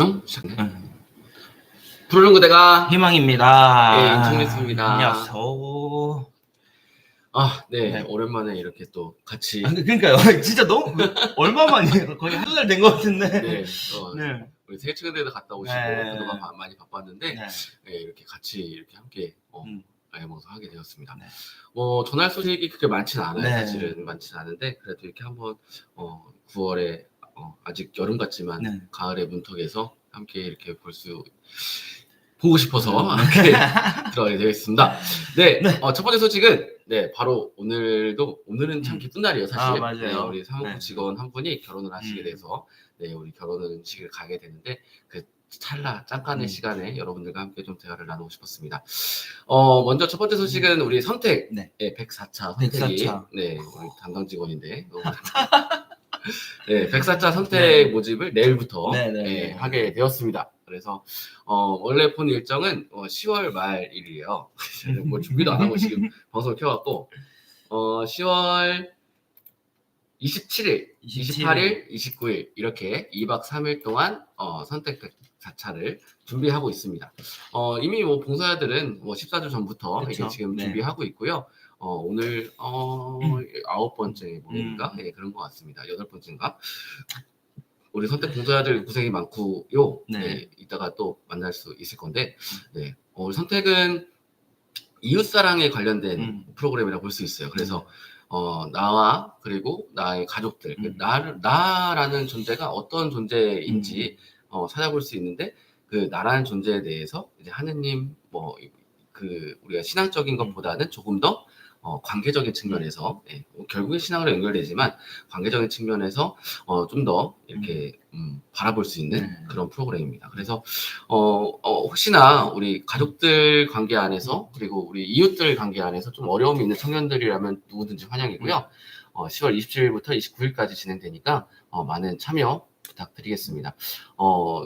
응? 시작네. 응. 부르는 그대가 희망입니다. 예, 정리했습니다. 안녕하세요. 아, 네, 네. 오랜만에 이렇게 또 같이 아, 그러니까요. 진짜 너무 얼마만이에요? 거의 한두 달된 것 같은데. 네, 어, 네. 우리 세계축구대회도 갔다 오시고 네. 그동안 바- 많이 바빴는데 네. 네, 이렇게 같이 이렇게 함께 어, 음. 방송을 하게 되었습니다. 네. 뭐 전할 소식이 그렇게 많지는 않아요. 네. 사실은 많지는 않은데 그래도 이렇게 한번 어, 9월에 어, 아직 여름 같지만 네. 가을의 문턱에서 함께 이렇게 볼 수 보고 싶어서 네. 이렇게 들어가게 되겠습니다. 네, 어, 첫 번째 소식은 네 바로 오늘도 오늘은 참 음. 기쁜 날이에요. 사실 아, 맞아요. 네, 우리 사무국 네. 직원 한 분이 결혼을 하시게 음. 돼서 네 우리 결혼식을 가게 되는데 그 찰나 잠깐의 음. 시간에 여러분들과 함께 좀 대화를 나누고 싶었습니다. 어 먼저 첫 번째 소식은 우리 선택 네. 네, 104차 선택이 104차. 네 우리 담당 직원인데 너무 네 104차 선택 네. 모집을 내일부터 네, 네, 네, 네. 하게 되었습니다. 그래서 어, 원래 본 일정은 어, 10월 말일이에요. 뭐 준비도 안 하고 지금 방송을 켜갖고 어, 10월 27일, 28일, 29일 이렇게 2박 3일 동안 어, 선택 104차를 준비하고 있습니다. 어, 이미 뭐 봉사자들은 뭐 14주 전부터 그쵸. 이게 지금 네. 준비하고 있고요. 어, 오늘 어, 아홉 번째 모임인가? 음. 네, 그런 것 같습니다. 여덟 번째인가? 우리 선택 봉사자들 고생이 많고요. 네. 네. 이따가 또 만날 수 있을 건데, 네, 어, 선택은 이웃 사랑에 관련된 음. 프로그램이라고 볼 수 있어요. 그래서 어, 나와 그리고 나의 가족들, 그 음. 나를 나라는 존재가 어떤 존재인지 어, 찾아볼 수 있는데 그 나라는 존재에 대해서 이제 하느님 뭐 그 우리가 신앙적인 음. 것보다는 조금 더 어, 관계적인 측면에서 예, 결국에 신앙으로 연결되지만 관계적인 측면에서 어, 좀 더 이렇게 음, 바라볼 수 있는 네. 그런 프로그램입니다. 그래서 어, 어, 혹시나 우리 가족들 관계 안에서 그리고 우리 이웃들 관계 안에서 좀 어려움이 있는 청년들이라면 누구든지 환영이고요. 어, 10월 27일부터 29일까지 진행되니까 어, 많은 참여 부탁드리겠습니다. 어,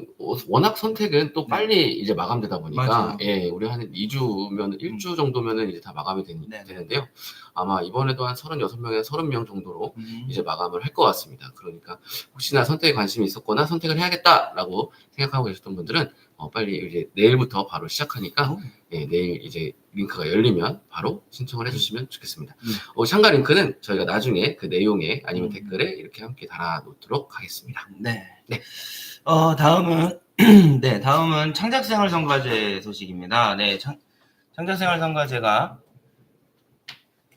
워낙 선택은 또 빨리 이제 마감되다 보니까 맞아요. 예, 우리 한 2주면 1주 정도면은 이제 다 마감이 되, 네. 되는데요. 아마 이번에도 한 36명에서 30명 정도로 음. 이제 마감을 할 것 같습니다. 그러니까 혹시나 선택에 관심이 있었거나 선택을 해야겠다라고 생각하고 계셨던 분들은 어, 빨리 이제 내일부터 바로 시작하니까 어. 예, 내일 이제 링크가 열리면 바로 신청을 해주시면 좋겠습니다. 음. 어, 샹가 링크는 저희가 나중에 그 내용에 아니면 음. 댓글에 이렇게 함께 달아놓도록 하겠습니다. 네. 네. 어, 다음은, 네, 다음은 창작생활 성과제 소식입니다. 네, 창, 창작생활 성과제가,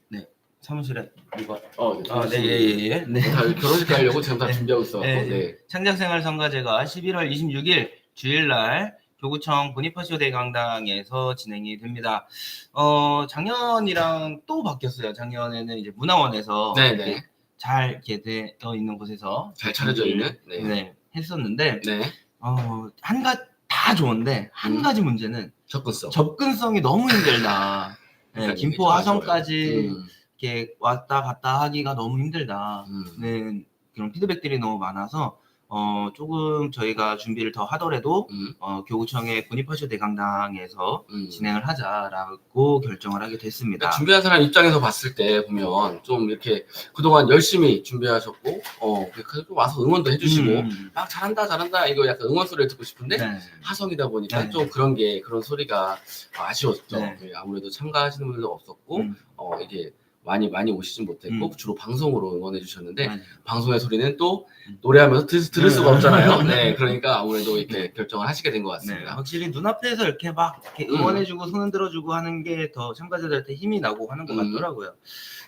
네, 사무실에, 이거, 어, 네, 아, 네, 예, 예, 예. 네. 다 결혼식 가려고 지금 다 네. 준비하고 있어갖고 네. 네. 창작생활 성과제가 11월 26일 주일날 교구청 보니파시오 대 강당에서 진행이 됩니다. 어, 작년이랑 또 바뀌었어요. 작년에는 이제 문화원에서 네, 이렇게 네. 잘 이렇게 되어 있는 곳에서 잘 차려져 있는 네. 네, 네. 했었는데 네. 어, 한 가지 다 좋은데 한 음. 가지 문제는 접근성. 접근성이 너무 힘들다. 네, 그러니까 김포 이게 좋아요, 화성까지. 음, 이렇게 왔다 갔다 하기가 너무 힘들다. 음. 는 그런 피드백들이 너무 많아서 어, 조금 저희가 준비를 더 하더라도 음, 어, 교구청의 보니파쇼 대강당에서 음. 진행을 하자라고 결정을 하게 됐습니다. 그러니까 준비한 사람 입장에서 봤을 때 보면 좀 이렇게 그동안 열심히 준비하셨고 어 그래서 와서 응원도 해주시고 음, 막 잘한다 잘한다 이거 약간 응원 소리를 듣고 싶은데 네. 하성이다 보니까 네. 좀 그런 게 그런 소리가 아쉬웠죠. 네. 예, 아무래도 참가하시는 분들도 없었고 음, 어 이게 많이 많이 오시진 못했고 음. 주로 방송으로 응원해 주셨는데 맞아요. 방송의 소리는 또 음. 노래하면서 들, 들을 수가 네. 없잖아요. 네. 네, 그러니까 아무래도 이렇게 결정을 하시게 된것 네, 같습니다. 확실히 눈앞에서 이렇게 막 이렇게 음. 응원해주고 손 흔들어주고 하는 게 더 참가자들한테 힘이 나고 하는 것 음. 같더라고요.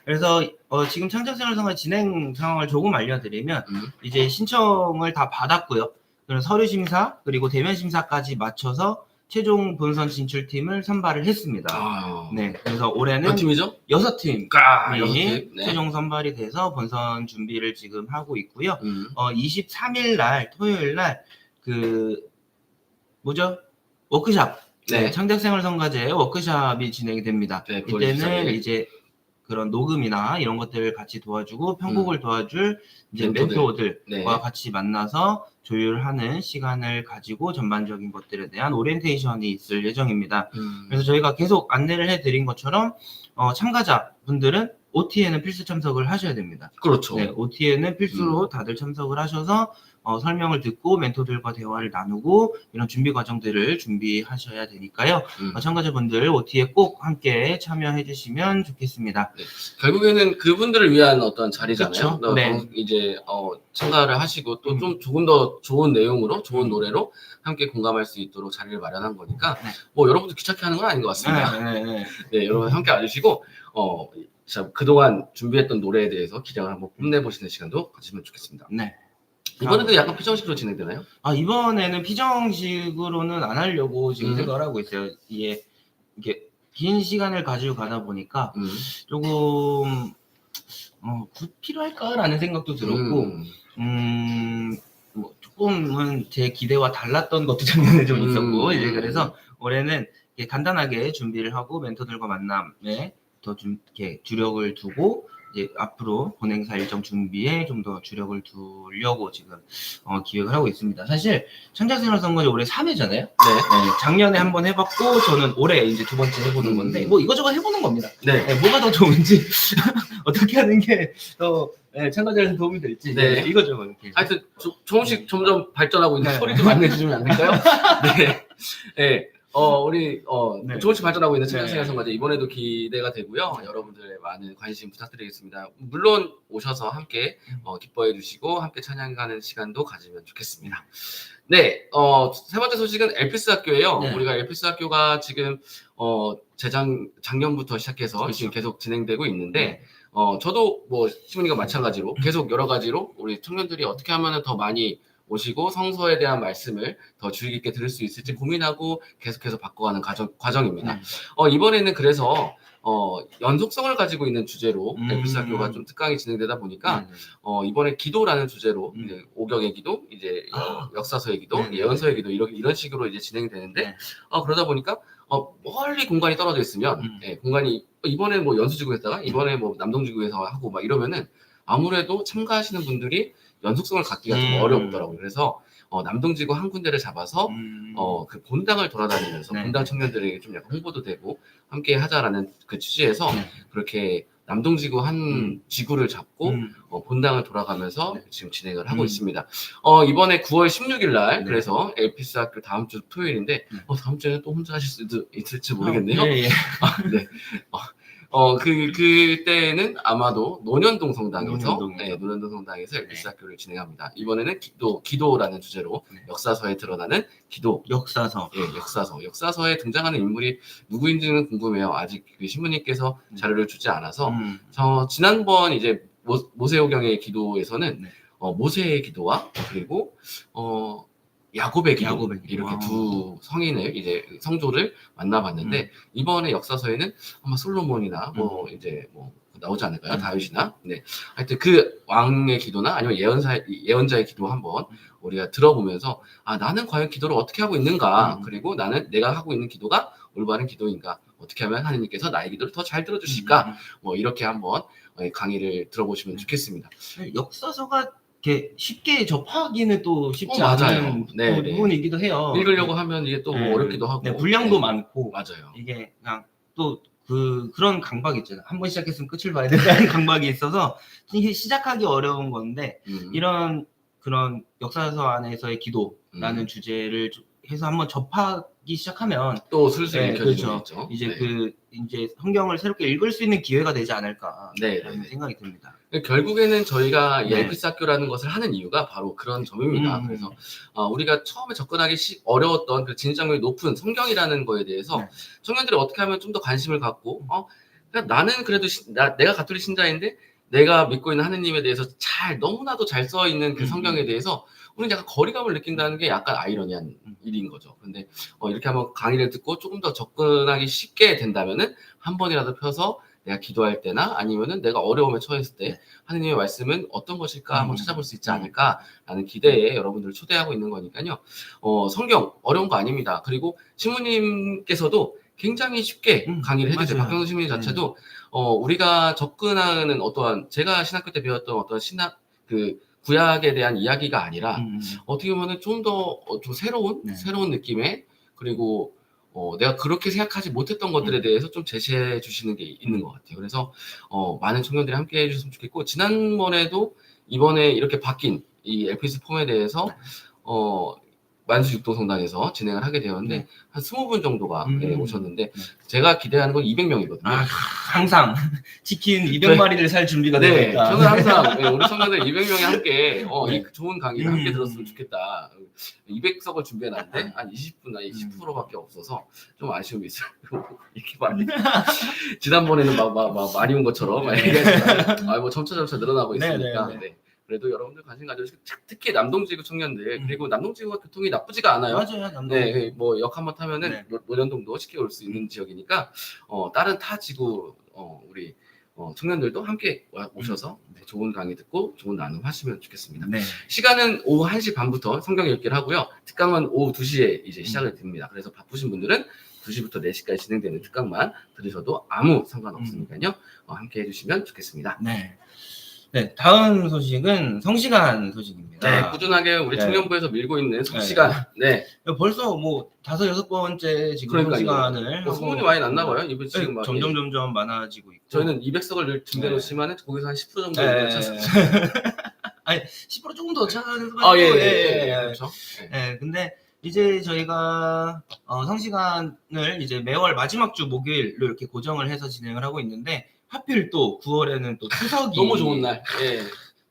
그래서 어, 지금 창작생활성화 진행 상황을 조금 알려드리면 음, 이제 신청을 다 받았고요. 그리고 서류 심사 그리고 대면 심사까지 맞춰서 최종 본선 진출팀을 선발을 했습니다. 아, 네, 그래서 올해는 몇 팀이죠? 여섯 팀이 아, 여섯 팀. 네. 최종 선발이 돼서 본선 준비를 지금 하고 있고요. 음, 어, 23일 날 토요일 날 그 뭐죠? 워크샵. 네. 네. 창작생활성과제 워크샵이 진행이 됩니다. 네, 이때는 진행해. 이제 그런 녹음이나 이런 것들을 같이 도와주고 편곡을 도와줄 이제 음. 멘토들. 멘토들과 네. 같이 만나서 조율하는 시간을 가지고 전반적인 것들에 대한 오리엔테이션이 있을 예정입니다. 음, 그래서 저희가 계속 안내를 해드린 것처럼 어, 참가자 분들은 OT에는 필수 참석을 하셔야 됩니다. 그렇죠. 네, OT에는 필수로 다들 참석을 하셔서 어, 설명을 듣고 멘토들과 대화를 나누고 이런 준비 과정들을 준비하셔야 되니까요. 음. 어, 참가자분들 OT에 꼭 함께 참여해 주시면 좋겠습니다. 결국에는 그분들을 위한 어떤 자리잖아요. 네. 방- 이제 어, 참가를 하시고 또 음. 좀 조금 더 좋은 내용으로 좋은 음. 노래로 함께 공감할 수 있도록 자리를 마련한 거니까 네. 뭐 여러분도 귀찮게 하는 건 아닌 것 같습니다. 네, 네, 네. 네, 여러분 함께 와주시고 어, 자, 그동안 준비했던 노래에 대해서 기량을 한번 뽐내보시는 시간도 가지면 좋겠습니다. 네. 이번에도 약간 피정식으로 진행되나요? 아, 이번에는 피정식으로는 안 하려고 지금 음. 생각을 하고 있어요. 이게 이게 긴 시간을 가지고 가다 보니까 음. 조금 어, 구- 필요할까라는 생각도 들었고 음. 음, 뭐 조금은 제 기대와 달랐던 것도 작년에 좀 음. 있었고 이제 그래서 올해는 간단하게 준비를 하고 멘토들과 만남에 더 좀 이렇게 주력을 두고 이제 앞으로 본행사 일정 준비에 좀 더 주력을 두려고 지금 어, 기획을 하고 있습니다. 사실 천자생활 선거제 올해 3회잖아요. 네. 작년에 한번 해봤고 저는 올해 이제 두 번째 해보는 음. 건데 뭐 이거저거 해보는 겁니다. 네. 네, 뭐가 더 좋은지 어떻게 하는 게더 참가자한테 도움이 될지 네. 네, 이거저거 이렇게 하여튼 조, 조금씩 점점 발전하고 있는 네. 소리 좀 안 내주시면 안 될까요? 네. 네. 어, 우리, 어, 네. 조금씩 발전하고 있는 네. 청년생활 선거제 이번에도 기대가 되고요. 여러분들의 많은 관심 부탁드리겠습니다. 물론 오셔서 함께 어, 기뻐해 주시고 함께 찬양하는 시간도 가지면 좋겠습니다. 네, 어, 세 번째 소식은 엘피스 학교예요. 네. 우리가 엘피스 학교가 지금 어, 재작 작년부터 시작해서 그렇죠. 지금 계속 진행되고 있는데 네. 어, 저도 뭐 시문이가 마찬가지로 계속 여러 가지로 우리 청년들이 어떻게 하면 더 많이 오시고 성서에 대한 말씀을 더 주의 깊게 들을 수 있을지 고민하고 계속해서 바꿔가는 과정, 과정입니다. 네. 어, 이번에는 그래서 어, 연속성을 가지고 있는 주제로 음. 엘피스 학교가 좀 특강이 진행되다 보니까 네, 네. 어, 이번에 기도라는 주제로 음. 이제 오경의 기도, 이제 아. 역사서의 기도, 네, 네. 예언서의 기도 이런 이런 식으로 이제 진행되는데 네. 어, 그러다 보니까 어, 멀리 공간이 떨어져 있으면 음. 예, 공간이 이번에 뭐 연수지구에다가 이번에 뭐 남동지구에서 하고 막 이러면은 아무래도 참가하시는 분들이 연속성을 갖기가 좀 음. 어렵더라고요. 그래서 어, 남동지구 한 군데를 잡아서 음. 어, 그 본당을 돌아다니면서 네. 본당 청년들에게 좀 약간 홍보도 되고 함께 하자라는 그 취지에서 네. 그렇게 남동지구 한 음. 지구를 잡고 음. 어, 본당을 돌아가면서 네. 지금 진행을 하고 음. 있습니다. 어, 이번에 9월 16일 날 네. 그래서 엘피스 학교 다음 주 토요일인데 네. 어, 다음 주에는 또 혼자 하실 수도 있을지 모르겠네요. 어, 예, 예. 네. 어, 어, 그, 그때는 아마도 논현동 성당에서, 논현동이요. 네, 논현동 성당에서 엘피스 네. 학교를 진행합니다. 이번에는 기도, 기도라는 주제로 네. 역사서에 드러나는 기도, 역사서. 예, 역사서. 역사서에 등장하는 인물이 누구인지는 궁금해요. 아직 그 신부님께서 음. 자료를 주지 않아서. 음. 저, 지난번 이제 모, 모세오경의 기도에서는 네. 어, 모세의 기도와 그리고, 어, 야곱의 기도, 야곱의 기도. 이렇게 아. 두 성인을 이제 성조를 만나봤는데 음. 이번에 역사서에는 아마 솔로몬이나 뭐 이제 뭐 나오지 않을까요? 음. 다윗이나 네 하여튼 그 왕의 기도나 아니면 예언사 예언자의 기도 한번 음. 우리가 들어보면서 아 나는 과연 기도를 어떻게 하고 있는가 음. 그리고 나는 내가 하고 있는 기도가 올바른 기도인가 어떻게 하면 하느님께서 나의 기도를 더 잘 들어주실까 음. 뭐 이렇게 한번 어, 강의를 들어보시면 음. 좋겠습니다. 역사서가 이렇게 쉽게 접하기는 또 쉽지 어, 맞아요. 않은 네, 네. 부분이기도 해요. 읽으려고 하면 이게 또뭐 네. 어렵기도 하고 네, 분량도 네, 많고 맞아요. 이게 그냥 또 그 그런 강박이 있잖아요. 한 번 시작했으면 끝을 봐야 된다는 강박이 있어서 이게 시작하기 어려운 건데 음. 이런 그런 역사서 안에서의 기도라는 음. 주제를 좀 해서 한번 접하기 시작하면 또 슬슬 네, 읽혀지는 그렇죠. 이제 네. 그 이제 성경을 새롭게 읽을 수 있는 기회가 되지 않을까 네, 라는 네, 네. 생각이 듭니다. 결국에는 저희가 이 네. 엘피스 학교라는 것을 하는 이유가 바로 그런 점입니다. 음. 그래서 어, 우리가 처음에 접근하기 시- 어려웠던 그 진입장벽이 높은 성경이라는 거에 대해서 네. 청년들이 어떻게 하면 좀 더 관심을 갖고 어, 그러니까 나는 그래도 시- 나, 내가 가톨릭 신자인데 내가 믿고 있는 하느님에 대해서 잘 너무나도 잘 써 있는 그 음. 성경에 대해서 우리는 약간 거리감을 느낀다는 게 약간 아이러니한 음. 일인 거죠. 근데 어, 이렇게 한번 강의를 듣고 조금 더 접근하기 쉽게 된다면은 한 번이라도 펴서 내가 기도할 때나 아니면은 내가 어려움에 처했을 때 네. 하느님의 말씀은 어떤 것일까 한번 음. 찾아볼 수 있지 음. 않을까라는 기대에 여러분들을 초대하고 있는 거니까요. 어, 성경 어려운 거 아닙니다. 그리고 신부님께서도 굉장히 쉽게 음, 강의를 해주세요. 박경수 신부님 자체도 어, 우리가 접근하는 어떠한 제가 신학교 때 배웠던 어떤 신학 그 구약에 대한 이야기가 아니라 음. 어떻게 보면은 좀더 좀 새로운 네. 새로운 느낌의 그리고 어, 내가 그렇게 생각하지 못했던 것들에 대해서 좀 제시해 주시는 게 있는 것 같아요. 그래서 어, 많은 청년들이 함께 해주셨으면 좋겠고 지난번에도 이번에 이렇게 바뀐 이 LPS 폼에 대해서 어, 만수 육도성당에서 진행을 하게 되었는데 네. 한 20분 정도가 음. 예, 오셨는데 네. 제가 기대하는 건 200명이거든요. 아, 항상 치킨 200마리를 살 준비가 네, 되니까. 저는 항상 네, 우리 청년들 200명이 함께 어, 네. 이 좋은 강의를 함께 음. 들었으면 좋겠다. 200석을 준비해놨는데 한 20분, 아니 10%밖에 없어서 좀 아쉬움이 있어요. 이렇게 많이 지난번에는 막, 막, 막 많이 온 것처럼 막 얘기하지만 아, 뭐 점차 점차 늘어나고 네, 있으니까 네, 네. 네. 그래도 여러분들 관심 가져주시고 특히 남동지구 청년들 음. 그리고 남동지구가 교통이 나쁘지가 않아요. 맞아요, 남동. 네, 뭐역 한번 타면은 네. 노- 노년동도 쉽게 올 수 있는 지역이니까 어, 다른 타 지구 어, 우리 어, 청년들도 함께 와- 오셔서 네, 좋은 강의 듣고 좋은 나눔 하시면 좋겠습니다. 네. 시간은 오후 1시 반부터 성경 읽기를 하고요. 특강은 오후 2시에 이제 시작을 됩니다. 그래서 바쁘신 분들은 2시부터 4시까지 진행되는 특강만 들으셔도 아무 상관없으니까요. 어, 함께 해주시면 좋겠습니다. 네. 네, 다음 소식은 성시간 소식입니다. 네, 꾸준하게 우리 네. 청년부에서 밀고 있는 성시간. 네, 벌써 뭐 다섯 여섯 번째 지금 그러니까요. 성시간을 뭐 소문이 많이 났나 봐요. 네, 지금 막 점점 점점 많아지고 있고 저희는 200석을 준비해 네. 놓지만 거기서 한 10% 정도 네. 아니 10% 조금 더 차는 아, 예, 예, 예, 예, 예. 그렇죠. 예. 네, 근데 이제 저희가 어, 성시간을 이제 매월 마지막 주 목요일로 이렇게 고정을 해서 진행을 하고 있는데 하필 또 9월에는 또 추석이 너무 좋은 날. 예.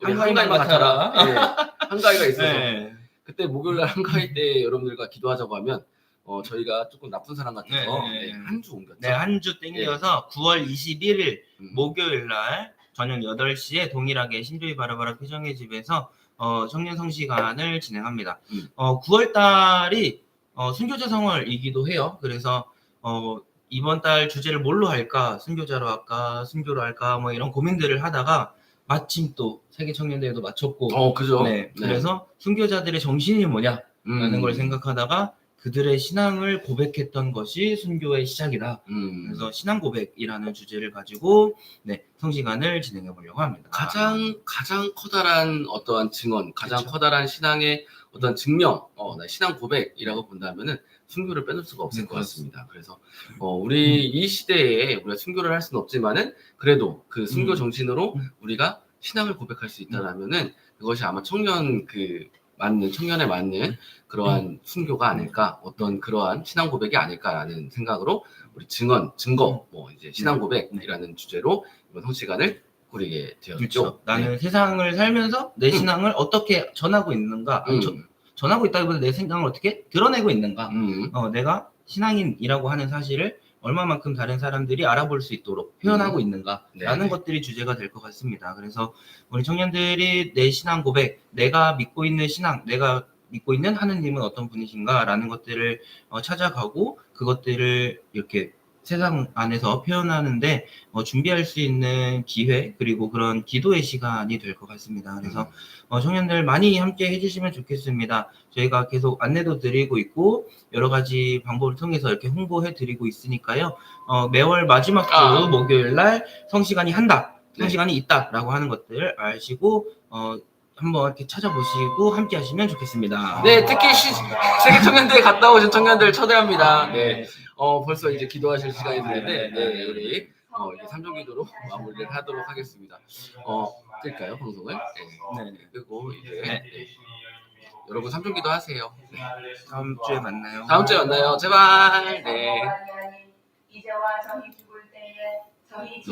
한가위만 같아라. 같아라. 예. 한가위가 있어서 네. 그때 목요일 날 한가위 때 여러분들과 기도하자고 하면 어, 저희가 조금 나쁜 사람 같아서 네, 네. 한 주 옮겼죠. 네, 한 주 땡겨서 9월 21일 음. 목요일 날 저녁 8시에 동일하게 신조이 바라바라 표정의 집에서 어, 청년 성시간을 진행합니다. 음. 어, 9월 달이 어, 순교자 성월이기도 해요. 그래서 어, 이번 달 주제를 뭘로 할까? 순교자로 할까? 순교로 할까? 뭐 이런 고민들을 하다가 마침 또 세계 청년대회도 마쳤고 어, 그죠. 네, 그래서 순교자들의 정신이 뭐냐 라는 음. 걸 생각하다가 그들의 신앙을 고백했던 것이 순교의 시작이다. 음. 그래서 신앙 고백이라는 주제를 가지고 네, 성시간을 진행해 보려고 합니다. 가장 가장 커다란 어떠한 증언, 가장 그쵸. 커다란 신앙의 어떤 증명, 어, 나 신앙 고백이라고 본다면은 순교를 빼놓을 수가 없을 네, 것 같습니다. 그래서 어, 우리 이 시대에 우리가 순교를 할 수는 없지만은 그래도 그 순교 음. 정신으로 음. 우리가 신앙을 고백할 수 있다라면은 그것이 아마 청년 그 맞는 청년에 맞는 그러한 순교가 아닐까 어떤 그러한 신앙 고백이 아닐까라는 생각으로 우리 증언 증거 뭐 이제 신앙 고백이라는 주제로 이번 성시간을 꾸리게 되었죠. 그렇죠. 나는 세상을 살면서 내 신앙을 어떻게 전하고 있는가? 네. 아니, 음, 저- 전하고 있다기보다 내 신앙을 어떻게 드러내고 있는가? 음, 어, 내가 신앙인이라고 하는 사실을 얼마만큼 다른 사람들이 알아볼 수 있도록 표현하고 있는가라는 네. 것들이 주제가 될 것 같습니다. 그래서 우리 청년들이 내 신앙 고백, 내가 믿고 있는 신앙, 내가 믿고 있는 하느님은 어떤 분이신가라는 것들을 어, 찾아가고 그것들을 이렇게 세상 안에서 표현하는데 어, 준비할 수 있는 기회 그리고 그런 기도의 시간이 될 것 같습니다. 그래서 어, 청년들 많이 함께 해주시면 좋겠습니다. 저희가 계속 안내도 드리고 있고 여러 가지 방법을 통해서 이렇게 홍보해 드리고 있으니까요. 어, 매월 마지막 주 아. 목요일 날 성시간이 한다, 네. 성시간이 있다라고 하는 것들 아시고 어, 한번 이렇게 찾아보시고 함께 하시면 좋겠습니다. 네, 특히 시, 세계 청년대회 갔다 오신 청년들 초대합니다. 네, 어, 벌써 이제 기도하실 시간이 됐는데, 네, 우리 어, 이제 삼종기도로 마무리를 하도록 하겠습니다. 어, 끌까요, 방송을? 네, 네, 네. 끄고 이제 네. 네. 여러분 삼종기도 하세요. 네. 다음 주에 만나요. 다음 주에 만나요. 제발. 네. 이제와 저희 죽을 때에 저희